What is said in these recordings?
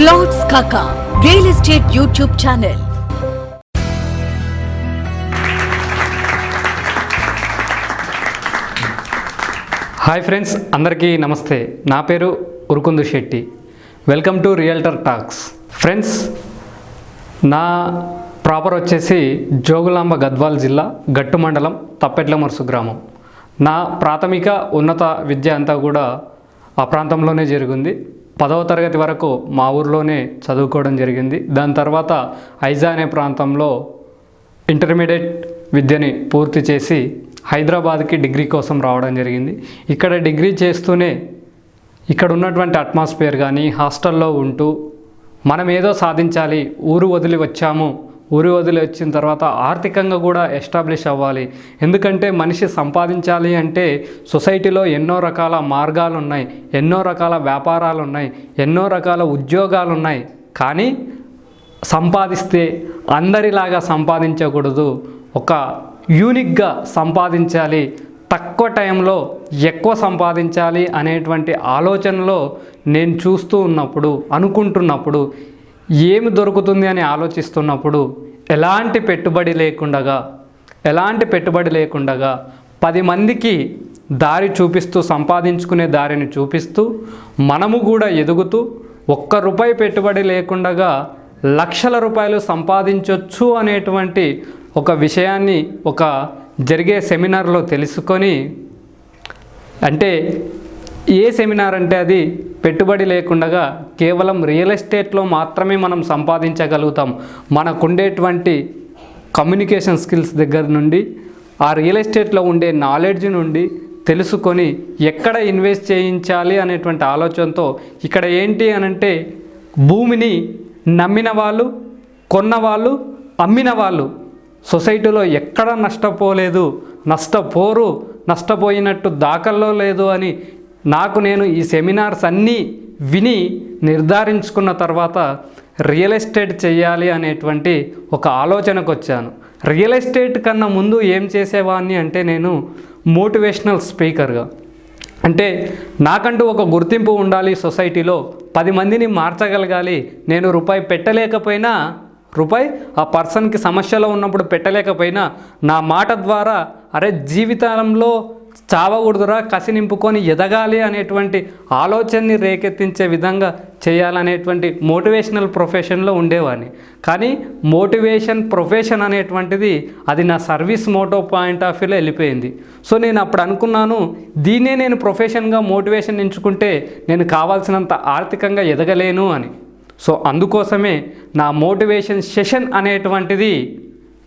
Plots కాకా real estate YouTube channel hi friends అందరికీ నమస్తే. నా పేరు Urukundu Shetty. Welcome to realtor talks friends నా ప్రాపర్ వచ్చేసి జోగులాంబ గద్వాల్ జిల్లా గట్టు మండలం తప్పెట్ల మరుసు గ్రామం. నా ప్రాథమిక ఉన్నత విద్య అంతా కూడా ఆ ప్రాంతంలోనే జరిగింది. పదవ తరగతి వరకు మా ఊర్లోనే చదువుకోవడం జరిగింది. దాని తర్వాత ఐజా అనే ప్రాంతంలో ఇంటర్మీడియట్ విద్యని పూర్తి చేసి హైదరాబాద్కి డిగ్రీ కోసం రావడం జరిగింది. ఇక్కడ డిగ్రీ చేస్తూనే ఇక్కడ ఉన్నటువంటి అట్మాస్ఫియర్ కానీ హాస్టల్లో ఉంటూ మనం ఏదో సాధించాలి ఊరు వదిలి వచ్చాము ఊరి వదిలి వచ్చిన తర్వాత ఆర్థికంగా కూడా ఎస్టాబ్లిష్ అవ్వాలి. ఎందుకంటే మనిషి సంపాదించాలి అంటే సొసైటీలో ఎన్నో రకాల మార్గాలు ఉన్నాయి ఎన్నో రకాల వ్యాపారాలు ఉన్నాయి ఎన్నో రకాల ఉద్యోగాలు ఉన్నాయి కానీ సంపాదిస్తే అందరిలాగా సంపాదించకూడదు. ఒక యూనిక్గా సంపాదించాలి తక్కువ టైంలో ఎక్కువ సంపాదించాలి అనేటువంటి ఆలోచనలో నేను చూస్తూ ఉన్నప్పుడు అనుకుంటున్నప్పుడు ఏమి దొరుకుతుంది అని ఆలోచిస్తున్నప్పుడు ఎలాంటి పెట్టుబడి లేకుండగా ఎలాంటి పెట్టుబడి లేకుండగా పది మందికి దారి చూపిస్తూ సంపాదించుకునే దారిని చూపిస్తూ మనము కూడా ఎదుగుతూ ఒక్క రూపాయి పెట్టుబడి లేకుండగా లక్షల రూపాయలు సంపాదించవచ్చు అనేటువంటి ఒక విషయాన్ని ఒక జరిగే సెమినార్లో తెలుసుకొని అంటే ఏ సెమినార్ అంటే అది? పెట్టుబడి లేకుండగా కేవలం రియల్ ఎస్టేట్లో మాత్రమే మనం సంపాదించగలుగుతాం. మనకుండేటువంటి కమ్యూనికేషన్ స్కిల్స్ దగ్గర నుండి ఆ రియల్ ఎస్టేట్లో ఉండే నాలెడ్జ్ నుండి తెలుసుకొని ఎక్కడ ఇన్వెస్ట్ చేయించాలి అనేటువంటి ఆలోచనతో ఇక్కడ ఏంటి అనంటే భూమిని నమ్మిన వాళ్ళు కొన్న వాళ్ళు అమ్మిన వాళ్ళు సొసైటీలో ఎక్కడ నష్టపోలేదు నష్టపోరు నష్టపోయినట్టు దాఖల్లో లేదు అని నాకు నేను ఈ సెమినార్స్ అన్నీ విని నిర్ధారించుకున్న తర్వాత రియల్ ఎస్టేట్ చేయాలి అనేటువంటి ఒక ఆలోచనకు వచ్చాను. రియల్ ఎస్టేట్ కన్నా ముందు ఏం చేసేవాడిని అంటే నేను మోటివేషనల్ స్పీకర్గా. అంటే నాకంటూ ఒక గుర్తింపు ఉండాలి సొసైటీలో. పది మందిని మార్చగలగాలి. నేను రూపాయి పెట్టలేకపోయినా రూపాయి ఆ పర్సన్కి సమస్యలో ఉన్నప్పుడు పెట్టలేకపోయినా నా మాట ద్వారా అరే జీవితంలో చావకూడదురా కసి నింపుకొని ఎదగాలి అనేటువంటి ఆలోచనని రేకెత్తించే విధంగా చేయాలనేటువంటి మోటివేషనల్ ప్రొఫెషన్లో ఉండేవాడిని. కానీ మోటివేషన్ ప్రొఫెషన్ అనేటువంటిది అది నా సర్వీస్ మోటో పాయింట్ ఆఫ్ వ్యూలో వెళ్ళిపోయింది. సో నేను అప్పుడు అనుకున్నాను దీన్నే నేను ప్రొఫెషన్గా మోటివేషన్ ఎంచుకుంటే నేను కావాల్సినంత ఆర్థికంగా ఎదగలేను అని. సో అందుకోసమే నా మోటివేషన్ సెషన్ అనేటువంటిది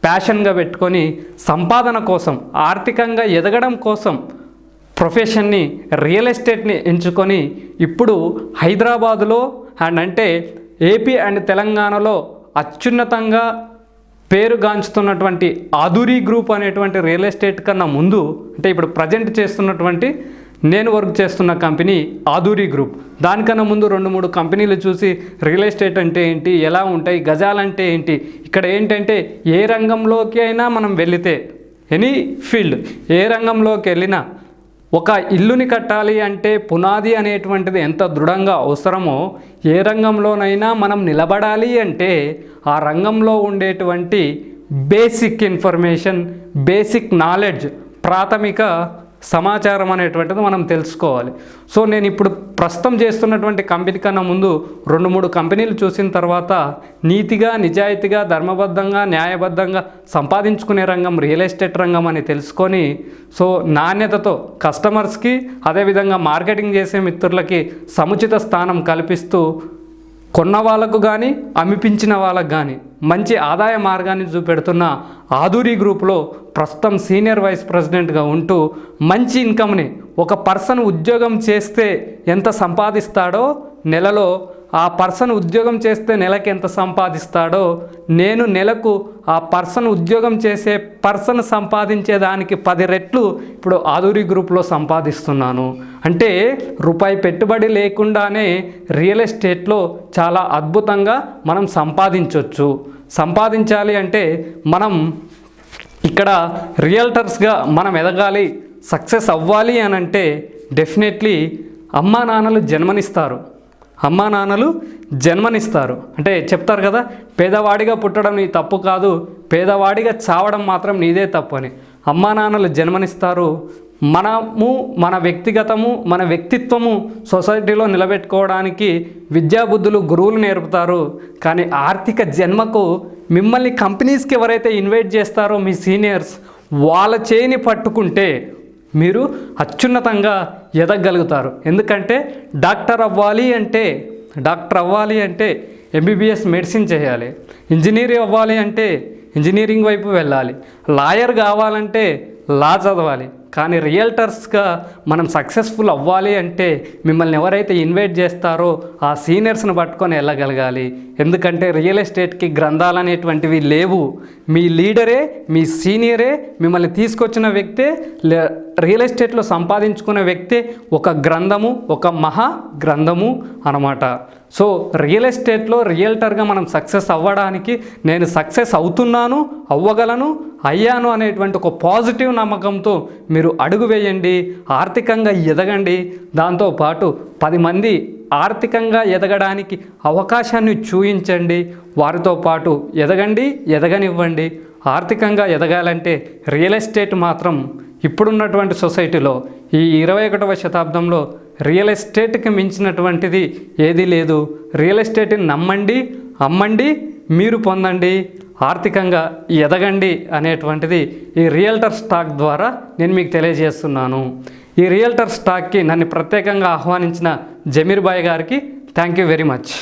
ప్యాషన్గా పెట్టుకొని సంపాదన కోసం ఆర్థికంగా ఎదగడం కోసం ప్రొఫెషన్ని రియల్ ఎస్టేట్ని ఎంచుకొని ఇప్పుడు హైదరాబాదులో అండ్ అంటే ఏపీ అండ్ తెలంగాణలో అత్యున్నతంగా పేరుగాంచుతున్నటువంటి ఆధురి గ్రూప్ అనేటువంటి రియల్ ఎస్టేట్ కన్నా ముందు అంటే ఇప్పుడు ప్రజెంట్ చేస్తున్నటువంటి నేను వర్క్ చేస్తున్న కంపెనీ ఆదూరి గ్రూప్ దానికన్నా ముందు రెండు మూడు కంపెనీలు చూసి రియల్ ఎస్టేట్ అంటే ఏంటి ఎలా ఉంటాయి గజాలంటే ఏంటి ఇక్కడ ఏంటంటే ఏ రంగంలోకి అయినా మనం వెళితే ఎనీ ఫీల్డ్ ఏ రంగంలోకి వెళ్ళినా ఒక ఇల్లుని కట్టాలి అంటే పునాది అనేటువంటిది ఎంత దృఢంగా అవసరమో ఏ రంగంలోనైనా మనం నిలబడాలి అంటే ఆ రంగంలో ఉండేటువంటి బేసిక్ ఇన్ఫర్మేషన్ బేసిక్ నాలెడ్జ్ ప్రాథమిక సమాచారం అనేటువంటిది మనం తెలుసుకోవాలి. సో నేను ఇప్పుడు ప్రస్తుతం చేస్తున్నటువంటి కంపెనీ కన్నా ముందు రెండు మూడు కంపెనీలు చూసిన తర్వాత నీతిగా నిజాయితీగా ధర్మబద్ధంగా న్యాయబద్ధంగా సంపాదించుకునే రంగం రియల్ ఎస్టేట్ రంగం అని తెలుసుకొని సో నాణ్యతతో కస్టమర్స్కి అదేవిధంగా మార్కెటింగ్ చేసే మిత్రులకి సముచిత స్థానం కల్పిస్తూ కొన్న వాళ్ళకు కానీ అమిపించిన వాళ్ళకు కానీ మంచి ఆదాయ మార్గాన్ని చూపెడుతున్న ఆధురి గ్రూప్లో ప్రస్తుతం సీనియర్ వైస్ ప్రెసిడెంట్గా ఉంటూ మంచి ఇన్కమ్ని ఒక పర్సన్ ఉద్యోగం చేస్తే ఎంత సంపాదిస్తాడో నెలలో ఆ పర్సన్ ఉద్యోగం చేస్తే నెలకి ఎంత సంపాదిస్తాడో నేను నెలకు ఆ పర్సన్ ఉద్యోగం చేసే పర్సన్ సంపాదించే దానికి పది రెట్లు ఇప్పుడు ఆధురి గ్రూప్లో సంపాదిస్తున్నాను. అంటే రూపాయి పెట్టుబడి లేకుండానే రియల్ ఎస్టేట్లో చాలా అద్భుతంగా మనం సంపాదించవచ్చు సంపాదించాలి అంటే మనం ఇక్కడ రియల్టర్స్గా మనం ఎదగాలి సక్సెస్ అవ్వాలి అని అంటే డెఫినెట్లీ అమ్మా నాన్నలు జన్మనిస్తారు. అమ్మా నాన్నలు జన్మనిస్తారు. అంటే చెప్తారు కదా పేదవాడిగా పుట్టడం నీ తప్పు కాదు పేదవాడిగా చావడం మాత్రం నీదే తప్పు అని. అమ్మా నాన్నలు జన్మనిస్తారు. మనము మన వ్యక్తిగతము మన వ్యక్తిత్వము సొసైటీలో నిలబెట్టుకోవడానికి విద్యాబుద్ధులు గురువులు నేర్పుతారు. కానీ ఆర్థిక జన్మకు మిమ్మల్ని కంపెనీస్కి ఎవరైతే ఇన్వైట్ చేస్తారో మీ సీనియర్స్ వాళ్ళ చేయిని పట్టుకుంటే మీరు అత్యున్నతంగా ఎదగలుగుతారు. ఎందుకంటే డాక్టర్ అవ్వాలి అంటే డాక్టర్ అవ్వాలి అంటే ఎంబీబీఎస్ మెడిసిన్ చేయాలి. ఇంజనీర్ అవ్వాలి అంటే ఇంజనీరింగ్ వైపు వెళ్ళాలి. లాయర్ కావాలంటే లా చదవాలి. కానీ రియల్టర్స్గా మనం సక్సెస్ఫుల్ అవ్వాలి అంటే మిమ్మల్ని ఎవరైతే ఇన్వైట్ చేస్తారో ఆ సీనియర్స్ని పట్టుకొని వెళ్ళగలగాలి. ఎందుకంటే రియల్ ఎస్టేట్కి గ్రంథాలు అనేటువంటివి లేవు. మీ లీడరే మీ సీనియరే మిమ్మల్ని తీసుకొచ్చిన వ్యక్తే లే- రియల్ ఎస్టేట్లో సంపాదించుకున్న వ్యక్తే ఒక గ్రంథము ఒక మహా గ్రంథము అనమాట సో రియల్ ఎస్టేట్లో రియల్టర్గా మనం సక్సెస్ అవ్వడానికి నేను సక్సెస్ అవుతున్నాను అవ్వగలను అయ్యాను అనేటువంటి ఒక పాజిటివ్ నమ్మకంతో మీరు అడుగు వేయండి ఆర్థికంగా ఎదగండి. దాంతోపాటు పది మంది ఆర్థికంగా ఎదగడానికి అవకాశాన్ని చూయించండి. వారితో పాటు ఎదగండి ఎదగనివ్వండి. ఆర్థికంగా ఎదగాలంటే రియల్ ఎస్టేట్ మాత్రం ఇప్పుడున్నటువంటి సొసైటీలో ఈ ఇరవై ఒకటవ శతాబ్దంలో రియల్ ఎస్టేట్కి మించినటువంటిది ఏదీ లేదు. రియల్ ఎస్టేట్ని నమ్మండి అమ్మండి మీరు పొందండి ఆర్థికంగా ఎదగండి అనేటువంటిది ఈ రియల్టర్ స్టాక్ ద్వారా నేను మీకు తెలియజేస్తున్నాను. ఈ రియల్టర్ స్టాక్కి నన్ను ప్రత్యేకంగా ఆహ్వానించిన జమీర్ బాయ్ గారికి థ్యాంక్ యూ వెరీ మచ్.